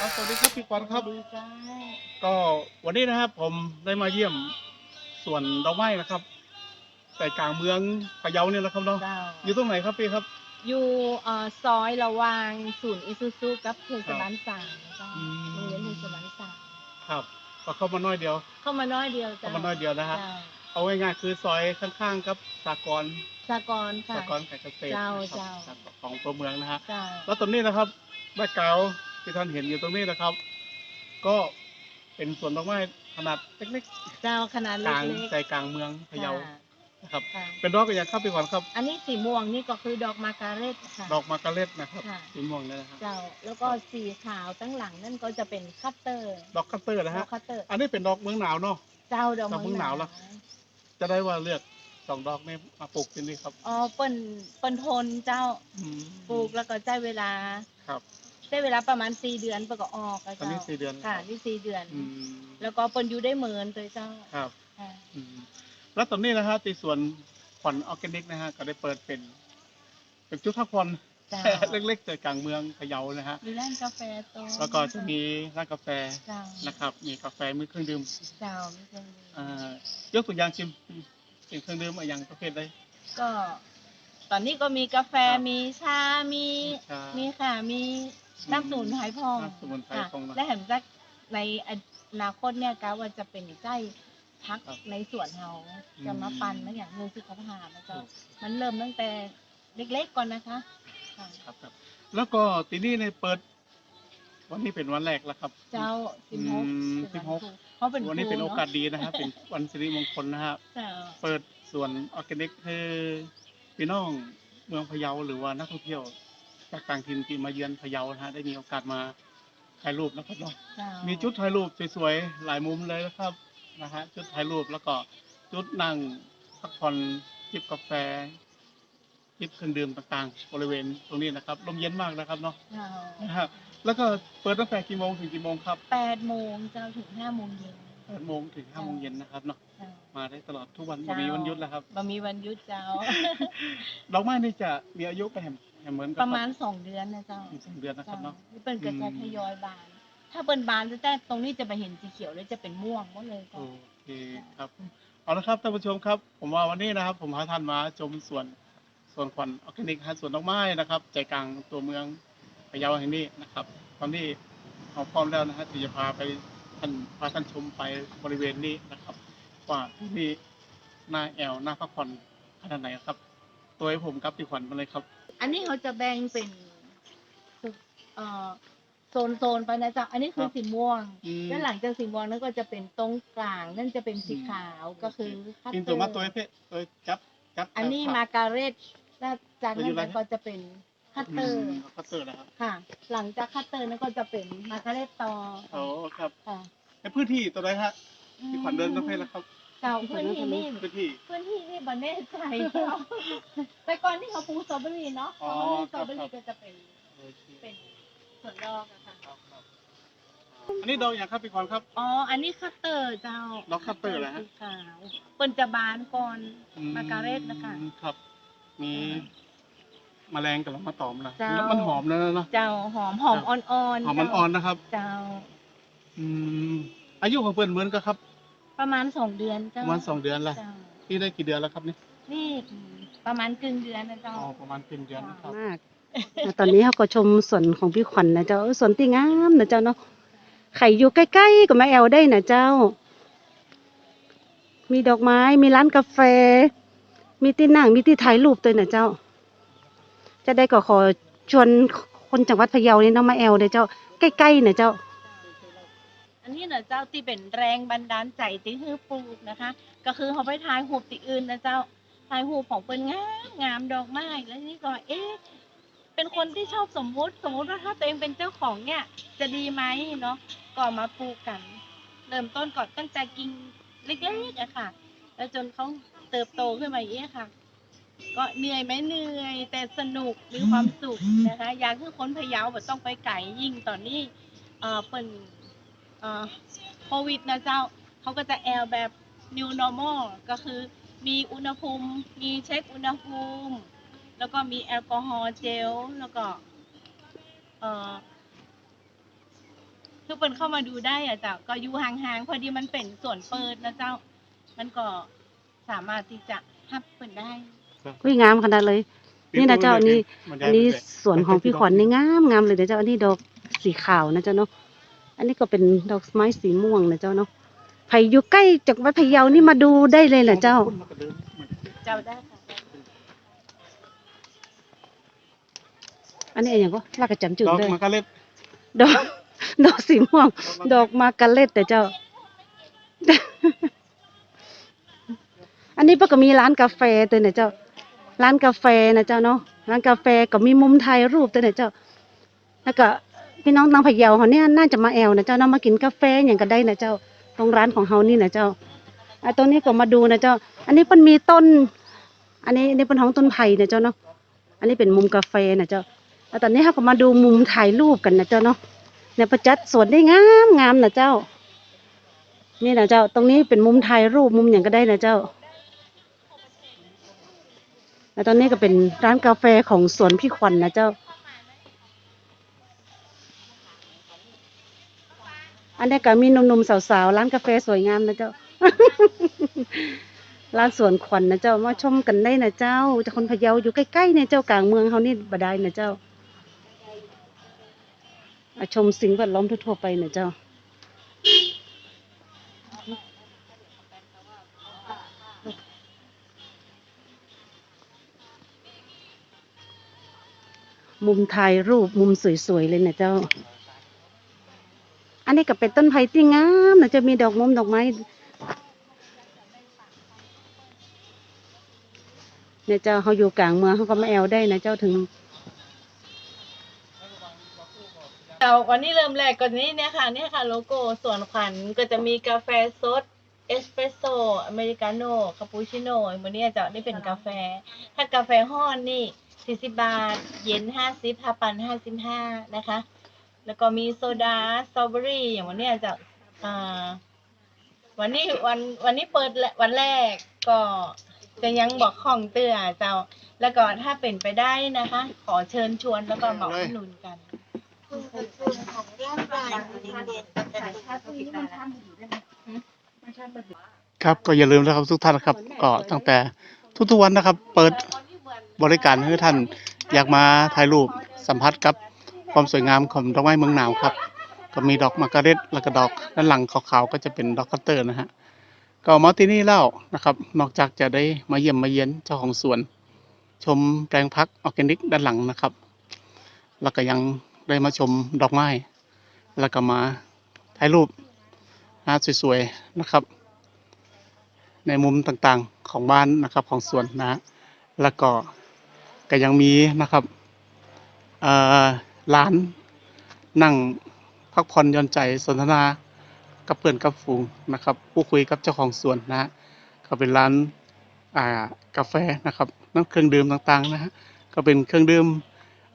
ครับสวัสดีครับพี่กวนครับ ดีจ้าก็วันนี้นะครับ ผมได้มาเยี่ยมสวนดอกไม้นะครับ แต่กลางเมืองพะเยาเนี่ยนะครับเนาะเจ้าอยู่ตรงไหนครับพี่ครับ อยู่เอ่อซอยระหวางศูนย์อิซูซุกับเทศบาลสามเจ้าอืม โรงเรียนเทศบาลสามครับก็เข้ามาน้อยเดียว เข้ามาน้อยเดียวจ้าเข้ามาน้อยเดียวนะฮะ เจ้าเอาง่ายๆคือซอยข้างๆกับสากลสากรณ์ค่ะ สากลการเกษตรเจ้านะครับเจ้า ของตัวเมืองนะฮะเจ้าแล้วตรงนี้นะครับแม่เกาว ที่ท่านเห็นอยู่ตรงนี้นะครับ ก็เป็นสวนดอกไม้ขนาดเล็กเจ้าขนาดๆเล็กลางกใจกลางเมืองๆพะเยาค่ะนะครับ ค่ะเป็นดอกอย่างครับพี่ขวัญครับ อันนี้สีม่วงนี่ก็คือดอกมาการเร็ตค่ะ ดอกมะกะเล็ดนะครับค่ะ สีม่วงเนี่ยนะครับ เจ้าแล้วก็สีขาวตั้งหลังนั่นก็จะเป็นคัตเตอร์ดอกคัตเตอร์นะดอฮะ กคัตเตอร์ อันนี้เป็นดอกเมืองหนาวเนาะ เจ้าดอกดอกเมืองหนาวเหรอ จะได้ว่าเลือกสองดอกนี้มาปลูกที่นี่ครับอ๋อเปิ้นเปิ้นทนเจ้าอืมปลูกแล้วก็ใช้เวลาครับ ใช้เวลาประมาณสี่เดือนเปิ่นก็ออกอะตอนเจ้านี้สี่เดือนค่ะนี่สี่เดือน อืมแล้วก็เปิ้นอยู่ได้เหมือนตัวเจ้าครับค่ะอืมแล้วตอนนี้นะฮะที่สวนผ่อนออร์แกนิกนะฮะก็ได้เปิดเป็น เป็นจุดพักผ่อนเจ้าเล็กๆใจกลางเมืองพะเยานะฮะมีร้านกาแฟโตัวแล้วก็จะมีร้านกาแฟเจ้านะครับ มีกาแฟมีเครื่องดื่มเจ้ามีเครื่องดื่มอ่ายกตัวอย่างชิมเป็นเครื่องดื่มอะไรอย่างประเภทใด ก็ ตอนนี้ก็มีกาแฟครับมีชามี ชามีค่ะมี น้ำสมุนไพรพองน้ำสมุนไพรค่ะพองนะและแถมจะในอนาคตเนี่ยกาว่าจะเป็นใกล้พักครับในสวนเฮาอืมจะมาปั่นมาอย่างเรื่องสุขภาพนะเจ้าถูกมันเริ่มตั้งแต่เล็กๆก่อนนะคะค่ะครับครับ แล้วก็ที่นี่ในเปิด วันนี้เป็นวันแรกแล้วครับ เจ้าสิบหกอืมเป็น16วันครูเพราะเป็นวันนี้เป็นครูโอกาสดีนะครับเป็นวันสิริมงคลนะครับเจ้าเปิดสวนออร์แกนิกให้พี่น้องเมืองพะเยาหรือว่านักท่องเที่ยว จากต่างถิ่นที่มาเยือนพะเยานะฮะได้มีโอกาสมาถ่ายรูปนะครับเนาะเจ้ามีจุดถ่ายรูปสวยๆหลายมุมเลยนะครับนะฮะจุดถ่ายรูปแล้วก็จุดนั่งพักผ่อนจิบกาแฟจิบเครื่องดื่มต่างๆ บริเวณตรงนี้นะครับลมเย็นมากนะครับเนาะเจ้านะฮะแล้วก็เปิดตั้งแต่กี่โมงถึงกี่โมงครับแปดโมงเจ้าถึงห้าโมงเย็นแปดโมงถึงห้าโมงเย็นนะครับเนาะเจ้ามาได้ตลอดทุกวันเจ้าบ่มีวันหยุดแล้วครับบะมีวันหยุดเจ้าดอกไม้นี่จะมีอายุไปแห มแหมเหมือนกัประมาณสองเดือนนะเจ้าอีกสองเดือนนะครับเจ้าเนาะที่เป็นกระอืจะมทยอยบาน ถ้าเป็นบานจะแต่ตรงนี้จะไปเห็นสีเขียวเลยจะเป็นม่วงหมดเลยโอเจ้าเคครับเอาละครับท่านผู้ชมครับ ผมว่าวันนี้นะครับ ผมพาท่านมาชมสวนสวนขวัญออร์แกนิกฮะสวนดอกไม้นะครับใจกลางตัวเมืองพะเยาแห่งนี้นะครับ ตอนนี้เราพร้อมแล้วนะฮะที่จะพาไปท่านพาท่านชมไปบริเวณนี้นะครับว่าที่นี่น่าแอวน่าพักผ่อนขนาดไหนครับ ตัวให้ผมกับพี่ขวัญมาเลยครับ อันนี้เขาจะแบ่งเป็นเอ่อโซนโซนๆไปนะเจ้าอันนี้คืคอรับสีม่วง อืม แล้วหลังจากสีม่วงนั่นก็จะเป็นตรงกลาง นั่นจะเป็นสีขาวก็คือคัตกินเตตัอวมาตัวร์ให้เพ่ตัวจับจับอันนี้มาการเร็ตแล้วจากตัวอยู่นั้นไรก็จะเป็นคัตเตอร์ คัตเตอร์นะครับค่ะ หลังจากคัตเตอร์นั่นก็จะเป็นมาการเร็ตต่อโอ้ครับค่ะในพื้นที่ตัวไหนฮะที่ขวัญเดินประเภทแล้วครับเก่าพื้นที่นี่พื้นที่พื้นที่นี่บันแน่ใจเจ้าแต่ก่อนที่เขาปลูกสตรอเบอรี่เนาะอ๋อสตรอเบอรี่ครับก็จะเป็นเป็นสวนดอกอะค่ะอันนี้ดอกอย่างครับพี่ขวัญครับ อ๋อ อันนี้คัตเตอร์เจ้าดอกคัตเตอร์เหรอฮะสีขาวเปิ้นจะบานก่อนมาการเร็ตนะคะครับ มีแมลงกับมาตอมนะเจ้าแล้วมันหอมนะเนาะ เจ้าหอมหอมครับอ่อนๆ หอมมันอ่อนนะครับ เจ้า อืม อายุของเพื่อนเหมือนกันครับ ประมาณสองเดือนปเจ้าระมาณสองเดือนละเจ้าที่ได้กี่เดือนแล้วครับนี่นี่ประมาณครึ่งเดือนนะเจ้า อ๋อประมาณเป็นเดือนนะครับ มากอะตอนนี้เขาก็ชมสวนของพี่ขวัญนะเจ้าเออสวนที่งามนะเจ้าเนาะไข่อยู่ใกล้ๆกับแม่แอลได้นะเจ้า มีดอกไม้ มีร้านกาแฟ มีที่นั่ง มีที่ถ่ายรูปด้วยนะเจ้า จะได้ก็ขอชวนคนจังหวัดพะเยานี่เนาะมาแอลเลยเจ้า ใกล้ๆนะเจ้า อันนี้นะเจ้าที่เป็นแรงบันดาลใจที่ฮือปลูกนะคะ ก็คือเขาไปถ่ายรูปที่อื่นนะเจ้าถ่ายรูปของเปิ้นงามงามดอกไม้แล้วนี่ก็เอ๊ะเป็นคนที่ชอบสมมุติสมมุติว่าถ้าตัวเองเป็นเจ้าของเนี่ย จะดีไหมเนาะก็มาปลูกกัน เริ่มต้นก่อนตั้งใจกินเล็กๆอะค่ะ แล้วจนเขาเติบโตขึ้นมาอีกค่ะ ก็เหนื่อยไหมเหนื่อย แต่สนุกมีความสุขนะคะ อยากให้คนพะเยาแบบต้องไปไก่ยิ่งตอนนี้เอ่อเปิ่น อ่อโควิดนะเจ้าเขาก็จะแอลแบบ new normal ก็คือมีอุณหภูมิ มีเช็คอุณหภูมิ แล้วก็มีแอลกอฮอล์เจล แล้วก็ เอ่อคือเปินเข้ามาดูได้อะเจ้าก็อยู่ห่างๆ พอดีมันเป็นส่วนเปิดนะเจ้า มันก็สามารถที่จะฮับเปิดได้ อุ้ยงามขนาดเลย นี่นะเจ้าอันนี้ อันนี้สวนของพี่ขวัญนี่งามงามเลยนะเจ้าอันนี้ดอกสีขาวนะเจ้าเนาะ อันนี้ก็เป็นดอกไม้สีม่วงนะเจ้าเนาะใครอยู่ใกล้จากวัดพะเยานี่มาดูได้เลยแหละเจ้า เจ้าได้ค่ะอันนี้อะไรอย่างก็ลากกระจำจุดดอกเลยมันก็เล็ดดอกดอกสีม่วง ดอกมากาเล็ดแต่เจ้า อันนี้เพิ่นก็มีร้านกาแฟตัวเนี่ยเจ้า ร้านกาแฟนะเจ้าเนาะ ร้านกาแฟก็มีมุมถ่ายรูปตัวเนี่ยเจ้า แล้วก็ พี่น้องทางพะเยาเขาเนี่ยน่าจะมาแอวนะเจ้าเนามากินกาแฟอย่างก็ได้นะเจ้าตรงร้านของเฮานี่นะเจ้าอะตรงนี้ก็มาดูนะเจ้า อันนี้เพิ่นมีต้น อันนี้อันนี้เป็นของต้นไผ่นะเจ้าเนาะอันนี้เป็นมุมกาแฟนะเจ้าแล้วตอนนี้เราก็มาดูมุมถ่ายรูปกันนะเจ้าเนาะเนี่ยประจัดสวนได้งามงามนะเจ้า นี่นะเจ้า ตรงนี้เป็นมุมถ่ายรูปมุมอย่างก็ได้นะเจ้าแล้วตอนนี้ก็เป็นร้านกาแฟของสวนพี่ขวัญนะเจ้า อันนี้ก็มีหนุ่มๆสาวๆร้านกาแฟสวยงามนะเจ้า ร้านสวนขวัญนะเจ้ามาชมกันได้นะเจ้าจะคนพะเยาอยู่ใกล้ๆเนี่ยเจ้ากลางเมืองเขานี่บ่ได้นะเจ้าชมสิ่งแวดล้อมทั่วๆไปนะเจ้ามุมถ่ายรูปมุมสวยๆเลยนะเจ้า อันนี้ก็เป็นต้นไผ่ที่งามนะจะมีดอกมุมดอกไม้เนี่ยเจ้าเขาอยู่กลางเมืองเขาก็มาแอวได้นะเจ้าถึงเราวันนี้เริ่มแรกก่อนนี้เนี่ยค่ะเนี่ยค่ะ โลโก้ส่วนขวัญก็จะมีกาแฟสดเอสเปรสโซ่อเมริกาโน่คาปูชิโน่วันนี้จะนี่เป็นกาแฟ ถ้ากาแฟห้อนนี่40บาท เย็น50พาปัน55นะคะ แล้วก็มีโซดาสตรอเบอรี่อย่างวันเนี้ยจะอ่าวันนี้วันวันนี้เปิดและวันแรกก็จะยังบอกของเตือเจ้า แล้วก็ถ้าเป็นไปได้นะคะ ขอเชิญชวนแล้วก็มาอุดหนุนกันครับก็อย่าลืมนะครับทุกท่านนะครับ ก็ตั้งแต่ทุกๆวันนะครับ เปิดบริการให้ท่านอยากมาถ่ายรูปสัมผัสกับ ความสวยงามของดอกไม้เมืองหนาวครับ ก็มีดอกมาการเร็ตแล้วก็ดอกด้านหลังขาวๆก็จะเป็นดอกคัตเตอร์นะฮะก็มาที่นี่แล้วนะครับ นอกจากจะได้มาเยี่ยมมาเยียนเจ้าของสวน ชมแปลงพักออร์แกนิกด้านหลังนะครับ แล้วก็ยังได้มาชมดอกไม้ แล้วก็มาถ่ายรูปนะสวยๆนะครับ ในมุมต่างๆของบ้านนะครับของสวนนะฮะแล้วก็ก็ยังมีนะครับเอ่อ ร้าน นั่งพักผ่อนย่อนใจสนทนากับเพื่อนกับฝูงนะครับผู้คุยกับเจ้าของสวนนะฮะก็เป็นร้านอ่ากาแฟนะครับน้ำเครื่องดื่มต่างๆนะฮะก็เป็นเครื่องดื่ม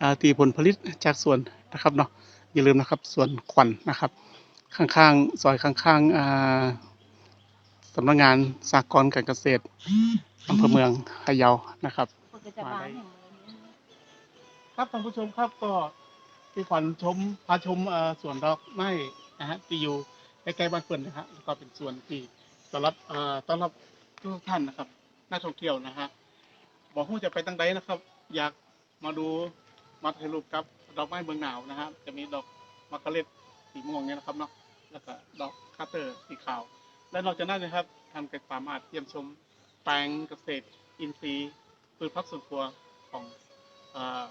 อ่าที่ผลผลิตจากสวนนะครับเนาะอย่าลืมนะครับสวนขวัญนะครับ ข้างๆซอยข้างๆอ่าสำนักงานสากลการเกษตรอำเภอเมืองพะเยานะครับครับท่านผู้ชมครับก็ ที่ขวัญชมพาชมเอ่อสวนดอกไม้นะฮะที่อยู่ใกล้ๆบ้านเพื่นนะฮะแล้วก็เป็นสวนที่ต้อนรับเอ่อต้อนรับทุกท่านนะครับนักท่องเที่ยวนะฮะบอกว่าจะไปตั้งใดนะครับ อยากมาดูมาถ่ายรูปกับดอกไม้เมืองหนาวนะฮะจะมีดอกมะกะเล็ดสีม่วงเนี่ยนะครับเนาะแล้วก็ดอกคาเตอร์สีขาว และนอกจากนั้นนะครับทำกิจกรรมาจเยี่ยมชมแปลงเกษตรอินทรีย์พืชพักสวนครัวของเอ่อ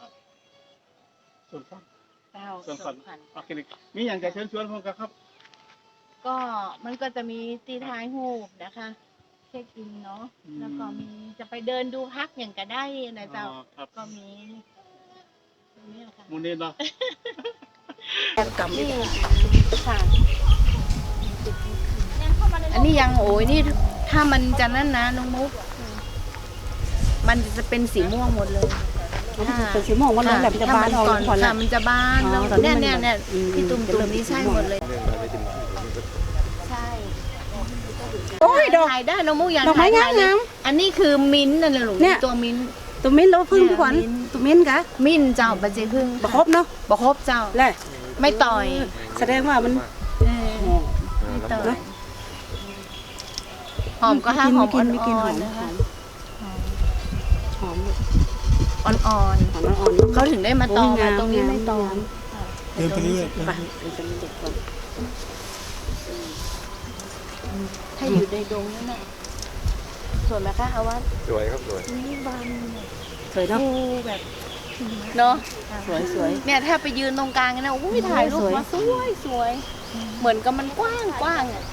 สวนสัตว์ เจ้าสวนสสัวตนว์ขวัญออร์แกนิกมีอย่างจะเชิญชวนผมกันครับ ก็มันก็จะมีตีท้ายหูปนะคะเช็คอินเนาะอืม แล้วก็มีจะไปเดินดูพักอย่างก็ได้นะเจ้า อ๋อครับก็มีตรงนี้ค่ะมูลนิธิเนาะ นี่ค่ะอันนี้ยังโอ้ยนี่ถ้ามันจะนั่นนะน้องมุก มันจะเป็นสีม่วงหมดเลย เป็นสีม่วงว่าเลยแบบจะบานออกก่อนก่อนค่ะละมันจะบานอ๋อแล้วตอนนี้เนี่ยมันเนี่ยเนี่ยอืมที่ตุ่มจะตุ่เริ่มมนี่ใช่สีม่หวมงดเลยใช่โอ้ยดอกถ่ายได้น้องมุกอยากดอกไม้ถ่ายงามถ่ายเลยอันนี้คือมิ้นท์นั่นแหละลูกเนี่ยตัวมิ้นท์ตัวมิ้นแล้วพึ่งพี่ขวัญเนี่ยมิ้นตัวมิ้นกะมิ้นท์เจ้าปัจเจพึ่งประครบเนาะบะครบเจ้าแหละไม่ต่อย แสดงว่ามันต่อเนอะหอมก็ห้าหอมกินไม่กินอ่หออนมๆนะคะหอม อ่อนหอมอ่อนๆเขาถึงได้มาตองมาตรงนี้ไม่ตอง เดินไปเรื่อยไปเป็นเป็นเด็กก่อนถ้าอยู่ในดงนั่นน่ะสวยไหมคะอาวัตสวยครับสวย นี่บานสวยเนาะ ดูแบบเนาะสวยสวย เนี่ยถ้าไปยืนตรงกลางนะอุ้ยถ่ายรูปสวยมาสวยสวย เหมือนกับมันกว้างกว้างอะ